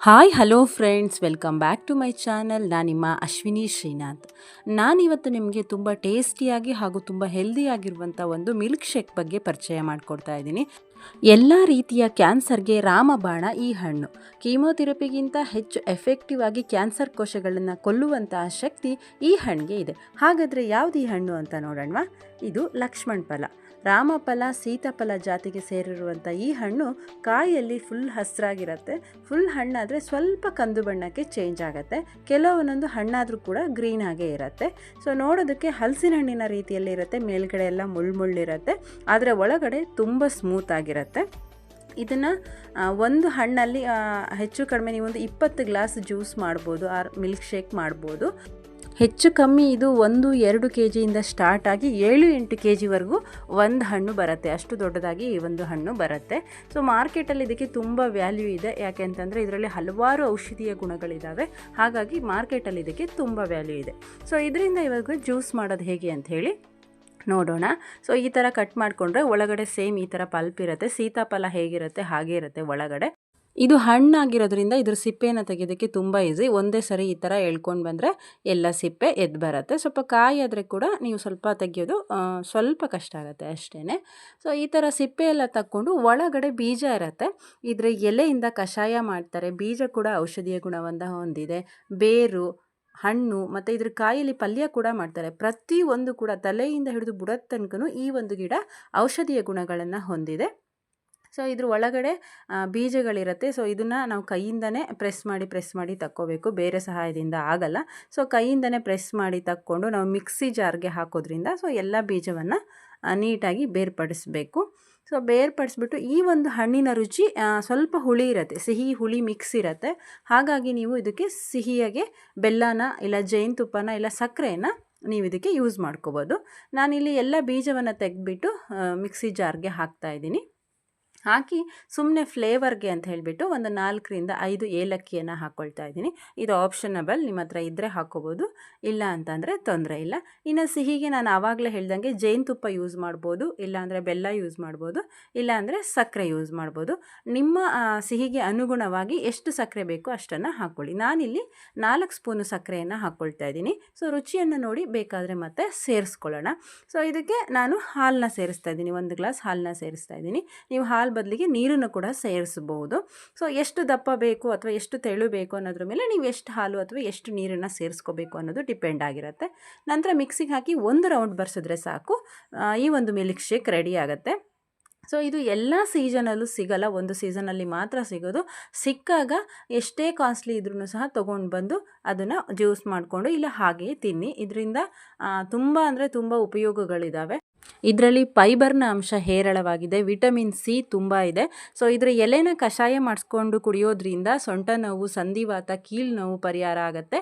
Hi, hello friends, welcome back to my channel. ನಾನು ನಿಮ್ಮ ಅಶ್ವಿನಿ ಶ್ರೀನಾಥ್. ನಾನಿವತ್ತು ನಿಮಗೆ ತುಂಬ ಟೇಸ್ಟಿಯಾಗಿ ಹಾಗೂ ತುಂಬ ಹೆಲ್ದಿಯಾಗಿರುವಂಥ ಒಂದು ಮಿಲ್ಕ್ ಶೇಕ್ ಬಗ್ಗೆ ಪರಿಚಯ ಮಾಡಿಕೊಡ್ತಾ ಇದ್ದೀನಿ. ಎಲ್ಲ ರೀತಿಯ ಕ್ಯಾನ್ಸರ್ಗೆ ರಾಮಬಾಣ ಈ ಹಣ್ಣು. ಕೀಮೋಥೆರಪಿಗಿಂತ ಹೆಚ್ಚು ಎಫೆಕ್ಟಿವ್ ಆಗಿ ಕ್ಯಾನ್ಸರ್ ಕೋಶಗಳನ್ನು ಕೊಲ್ಲುವಂತಹ ಶಕ್ತಿ ಈ ಹಣ್ಣಿಗೆ ಇದೆ. ಹಾಗಾದರೆ ಯಾವುದು ಈ ಹಣ್ಣು ಅಂತ ನೋಡೋಣ ಇದು ಲಕ್ಷ್ಮಣ್ ಫಲ. ರಾಮಫಲ ಸೀತಾಫಲ ಜಾತಿಗೆ ಸೇರಿರುವಂಥ ಈ ಹಣ್ಣು ಕಾಯಲ್ಲಿ ಫುಲ್ ಹಸಿರಾಗಿರುತ್ತೆ. ಫುಲ್ ಹಣ್ಣಾದರೆ ಸ್ವಲ್ಪ ಕಂದು ಬಣ್ಣಕ್ಕೆ ಚೇಂಜ್ ಆಗುತ್ತೆ. ಕೆಲವೊಂದೊಂದು ಹಣ್ಣಾದರೂ ಕೂಡ ಗ್ರೀನ್ ಆಗೇ ಇರುತ್ತೆ. ಸೊ ನೋಡೋದಕ್ಕೆ ಹಲಸಿನ ಹಣ್ಣಿನ ರೀತಿಯಲ್ಲಿ ಇರುತ್ತೆ. ಮೇಲ್ಗಡೆ ಎಲ್ಲ ಮುಳ್ಳು ಮುಳ್ಳಿರುತ್ತೆ ಆದರೆ ಒಳಗಡೆ ತುಂಬ ಸ್ಮೂತ್ ಆಗಿರುತ್ತೆ. ಇದನ್ನು ಒಂದು ಹಣ್ಣಲ್ಲಿ ಹೆಚ್ಚು ಕಡಿಮೆ ಒಂದು ಇಪ್ಪತ್ತು ಗ್ಲಾಸ್ ಜ್ಯೂಸ್ ಮಾಡ್ಬೋದು. ಆರ್ ಮಿಲ್ಕ್ ಶೇಕ್ ಮಾಡ್ಬೋದು. ಹೆಚ್ಚು ಕಮ್ಮಿ ಇದು ಒಂದು ಎರಡು ಕೆ ಜಿಯಿಂದ ಸ್ಟಾರ್ಟ್ ಆಗಿ ಏಳು ಎಂಟು ಕೆ ಜಿವರೆಗೂ ಒಂದು ಹಣ್ಣು ಬರುತ್ತೆ. ಅಷ್ಟು ದೊಡ್ಡದಾಗಿ ಈ ಒಂದು ಹಣ್ಣು ಬರುತ್ತೆ. ಸೊ ಮಾರ್ಕೆಟಲ್ಲಿ ಇದಕ್ಕೆ ತುಂಬ ವ್ಯಾಲ್ಯೂ ಇದೆ. ಯಾಕೆ ಅಂತಂದರೆ ಇದರಲ್ಲಿ ಹಲವಾರು ಔಷಧೀಯ ಗುಣಗಳಿದ್ದಾವೆ ಹಾಗಾಗಿ ಮಾರ್ಕೆಟಲ್ಲಿ ಇದಕ್ಕೆ ತುಂಬ ವ್ಯಾಲ್ಯೂ ಇದೆ. ಸೊ ಇದರಿಂದ ಇವಾಗ ಜ್ಯೂಸ್ ಮಾಡೋದು ಹೇಗೆ ಅಂತ ಹೇಳಿ ನೋಡೋಣ. ಸೊ ಈ ಥರ ಕಟ್ ಮಾಡಿಕೊಂಡ್ರೆ ಒಳಗಡೆ ಸೇಮ್ ಈ ಥರ ಪಲ್ಪ್ ಇರುತ್ತೆ. ಸೀತಾಫಲ ಹೇಗಿರುತ್ತೆ? ಹಾಗೆ ಇರುತ್ತೆ ಒಳಗಡೆ. ಇದು ಹಣ್ಣಾಗಿರೋದ್ರಿಂದ ಇದ್ರ ಸಿಪ್ಪೆನ ತೆಗೆಯೋದಕ್ಕೆ ತುಂಬ ಈಸಿ ಒಂದೇ ಸರಿ ಈ ಥರ ಎಳ್ಕೊಂಡು ಬಂದರೆ ಎಲ್ಲ ಸಿಪ್ಪೆ ಎದ್ದು ಬರುತ್ತೆ. ಸ್ವಲ್ಪ ಕಾಯಿ ಆದರೆ ಕೂಡ ನೀವು ಸ್ವಲ್ಪ ತೆಗೆಯೋದು ಸ್ವಲ್ಪ ಕಷ್ಟ ಆಗುತ್ತೆ ಅಷ್ಟೇ ಸೊ ಈ ಥರ ಸಿಪ್ಪೆ ಎಲ್ಲ ತಕ್ಕೊಂಡು ಒಳಗಡೆ ಬೀಜ ಇರುತ್ತೆ. ಇದರ ಎಲೆಯಿಂದ ಕಷಾಯ ಮಾಡ್ತಾರೆ. ಬೀಜ ಕೂಡ ಔಷಧೀಯ ಗುಣವನ್ನು ಹೊಂದಿದೆ. ಬೇರು, ಹಣ್ಣು ಮತ್ತು ಇದ್ರ ಕಾಯಲ್ಲಿ ಪಲ್ಯ ಕೂಡ ಮಾಡ್ತಾರೆ. ಪ್ರತಿ ಒಂದು ಕೂಡ ತಲೆಯಿಂದ ಹಿಡಿದು ಬುಡದ ತನಕನೂ ಈ ಒಂದು ಗಿಡ ಔಷಧೀಯ ಗುಣಗಳನ್ನು ಹೊಂದಿದೆ. ಸೊ ಇದ್ರ ಒಳಗಡೆ ಬೀಜಗಳಿರುತ್ತೆ. ಸೊ ಇದನ್ನು ನಾವು ಕೈಯಿಂದನೇ ಪ್ರೆಸ್ ಮಾಡಿ ಪ್ರೆಸ್ ಮಾಡಿ ತಕ್ಕೋಬೇಕು. ಬೇರೆ ಸಹಾಯದಿಂದ ಆಗಲ್ಲ. ಸೊ ಕೈಯಿಂದನೇ ಪ್ರೆಸ್ ಮಾಡಿ ತಕ್ಕೊಂಡು ನಾವು ಮಿಕ್ಸಿ ಜಾರ್ಗೆ ಹಾಕೋದ್ರಿಂದ ಸೊ ಎಲ್ಲ ಬೀಜವನ್ನು ನೀಟಾಗಿ ಬೇರ್ಪಡಿಸ್ಬೇಕು. ಸೊ ಬೇರ್ಪಡಿಸ್ಬಿಟ್ಟು ಈ ಒಂದು ಹಣ್ಣಿನ ರುಚಿ ಸ್ವಲ್ಪ ಹುಳಿ ಇರುತ್ತೆ. ಸಿಹಿ, ಹುಳಿ ಮಿಕ್ಸ್ ಇರುತ್ತೆ. ಹಾಗಾಗಿ ನೀವು ಇದಕ್ಕೆ ಸಿಹಿಯಾಗೆ ಬೆಲ್ಲನ ಇಲ್ಲ ಜೇನುತುಪ್ಪನ ಇಲ್ಲ ಸಕ್ಕರೆನ ನೀವು ಇದಕ್ಕೆ ಯೂಸ್ ಮಾಡ್ಕೋಬೋದು. ನಾನಿಲ್ಲಿ ಎಲ್ಲ ಬೀಜವನ್ನು ತೆಗೆದ್ಬಿಟ್ಟು ಮಿಕ್ಸಿ ಜಾರ್ಗೆ ಹಾಕ್ತಾ ಇದ್ದೀನಿ. ಹಾಕಿ ಸುಮ್ಮನೆ ಫ್ಲೇವರ್ಗೆ ಅಂತ ಹೇಳಿಬಿಟ್ಟು ಒಂದು ನಾಲ್ಕರಿಂದ ಐದು ಏಲಕ್ಕಿಯನ್ನು ಹಾಕ್ಕೊಳ್ತಾ ಇದ್ದೀನಿ. ಇದು ಆಪ್ಷನಬಲ್, ನಿಮ್ಮ ಹತ್ರ ಇದ್ದರೆ ಹಾಕ್ಕೋಬೋದು ಇಲ್ಲ ಅಂತಂದರೆ ತೊಂದರೆ ಇಲ್ಲ. ಇನ್ನು ಸಿಹಿಗೆ ನಾನು ಆವಾಗಲೇ ಹೇಳ್ದಂಗೆ ಜೇನುತುಪ್ಪ ಯೂಸ್ ಮಾಡ್ಬೋದು ಇಲ್ಲಾಂದರೆ ಬೆಲ್ಲ ಯೂಸ್ ಮಾಡ್ಬೋದು ಇಲ್ಲಾಂದರೆ ಸಕ್ಕರೆ ಯೂಸ್ ಮಾಡ್ಬೋದು. ನಿಮ್ಮ ಸಿಹಿಗೆ ಅನುಗುಣವಾಗಿ ಎಷ್ಟು ಸಕ್ಕರೆ ಬೇಕೋ ಅಷ್ಟನ್ನು ಹಾಕ್ಕೊಳ್ಳಿ ನಾನಿಲ್ಲಿ ನಾಲ್ಕು ಸ್ಪೂನು ಸಕ್ಕರೆಯನ್ನು ಹಾಕ್ಕೊಳ್ತಾ ಇದ್ದೀನಿ. ಸೊ, ರುಚಿಯನ್ನು ನೋಡಿ ಬೇಕಾದರೆ ಮತ್ತೆ ಸೇರಿಸ್ಕೊಳ್ಳೋಣ. ಸೊ, ಇದಕ್ಕೆ ನಾನು ಹಾಲನ್ನ ಸೇರಿಸ್ತಾ ಇದ್ದೀನಿ. ಒಂದು ಗ್ಲಾಸ್ ಹಾಲನ್ನ ಸೇರಿಸ್ತಾ ಇದ್ದೀನಿ. ನೀವು ಹಾಲು ಬದಲಿಗೆ ನೀರನ್ನು ಕೂಡ ಸೇರಿಸಬಹುದು. ಸೊ ಎಷ್ಟು ದಪ್ಪ ಬೇಕು ಅಥವಾ ಎಷ್ಟು ತೆಳು ಬೇಕು ಅನ್ನೋದ್ರ ಮೇಲೆ ನೀವು ಎಷ್ಟು ಹಾಲು ಅಥವಾ ಎಷ್ಟು ನೀರನ್ನು ಸೇರಿಸ್ಕೋಬೇಕು ಅನ್ನೋದು ಡಿಪೆಂಡ್ ಆಗಿರುತ್ತೆ. ನಂತರ ಮಿಕ್ಸಿಗೆ ಹಾಕಿ ಒಂದು ರೌಂಡ್ ಬರ್ಸಿದ್ರೆ ಸಾಕು. ಈ ಒಂದು ಮಿಲ್ಕ್ ಶೇಕ್ ರೆಡಿ ಆಗುತ್ತೆ. ಸೊ, ಇದು ಎಲ್ಲ ಸೀಸನಲ್ಲೂ ಸಿಗಲ್ಲ. ಒಂದು ಸೀಸನಲ್ಲಿ ಮಾತ್ರ ಸಿಗೋದು. ಸಿಕ್ಕಾಗ ಎಷ್ಟೇ ಕಾಸ್ಟ್ಲಿ ಇದ್ರೂ ಸಹ ತೊಗೊಂಡು ಬಂದು ಅದನ್ನು ಜ್ಯೂಸ್ ಮಾಡಿಕೊಂಡು ಇಲ್ಲ ಹಾಗೆಯೇ ತಿನ್ನಿ. ಇದರಿಂದ ತುಂಬ ಅಂದರೆ ತುಂಬ ಉಪಯೋಗಗಳಿದ್ದಾವೆ ಇದರಲ್ಲಿ ಫೈಬರ್ನ ಅಂಶ ಹೇರಳವಾಗಿದೆ. ವಿಟಮಿನ್ ಸಿ ತುಂಬ ಇದೆ. ಸೊ, ಇದರ ಎಲೆನ ಕಷಾಯ ಮಾಡಿಸ್ಕೊಂಡು ಕುಡಿಯೋದ್ರಿಂದ ಸೊಂಟ ನೋವು, ಸಂಧಿವಾತ ಕೀಲು ನೋವು ಪರಿಹಾರ ಆಗುತ್ತೆ.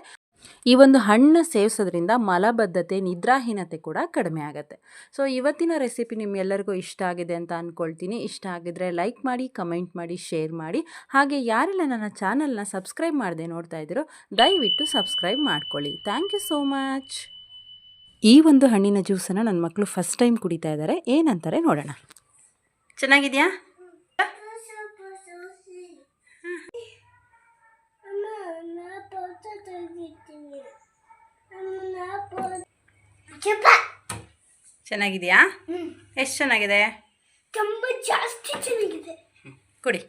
ಈ ಒಂದು ಹಣ್ಣು ಸೇವಿಸೋದ್ರಿಂದ ಮಲಬದ್ಧತೆ, ನಿದ್ರಾಹೀನತೆ ಕೂಡ ಕಡಿಮೆ ಆಗುತ್ತೆ. ಸೊ ಇವತ್ತಿನ ರೆಸಿಪಿ ನಿಮ್ಮೆಲ್ಲರಿಗೂ ಇಷ್ಟ ಆಗಿದೆ ಅಂತ ಅಂದ್ಕೊಳ್ತೀನಿ ಇಷ್ಟ ಆಗಿದ್ರೆ ಲೈಕ್ ಮಾಡಿ ಕಮೆಂಟ್ ಮಾಡಿ ಶೇರ್ ಮಾಡಿ. ಹಾಗೆ ಯಾರೆಲ್ಲ ನನ್ನ ಚಾನಲ್ನ ಸಬ್ಸ್ಕ್ರೈಬ್ ಮಾಡದೆ ನೋಡ್ತಾ ಇದ್ದೀರೋ, ದಯವಿಟ್ಟು ಸಬ್ಸ್ಕ್ರೈಬ್ ಮಾಡ್ಕೊಳ್ಳಿ. ಥ್ಯಾಂಕ್ ಯು ಸೋ ಮಚ್ ಈ ಒಂದು ಹಣ್ಣಿನ ಜ್ಯೂಸನ್ನು ನನ್ನ ಮಕ್ಕಳು ಫಸ್ಟ್ ಟೈಮ್ ಕುಡಿತಾ ಇದ್ದಾರೆ ಏನಂತಾರೆ ನೋಡೋಣ. ಚೆನ್ನಾಗಿದೆಯಾ? ಚೆನ್ನಾಗಿದೆಯಾ? ಎಷ್ಟು ಚೆನ್ನಾಗಿದೆ? ತುಂಬ ಜಾಸ್ತಿ ಚೆನ್ನಾಗಿದೆ. ಕೊಡಿ.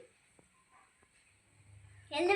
ಎಲ್ಲ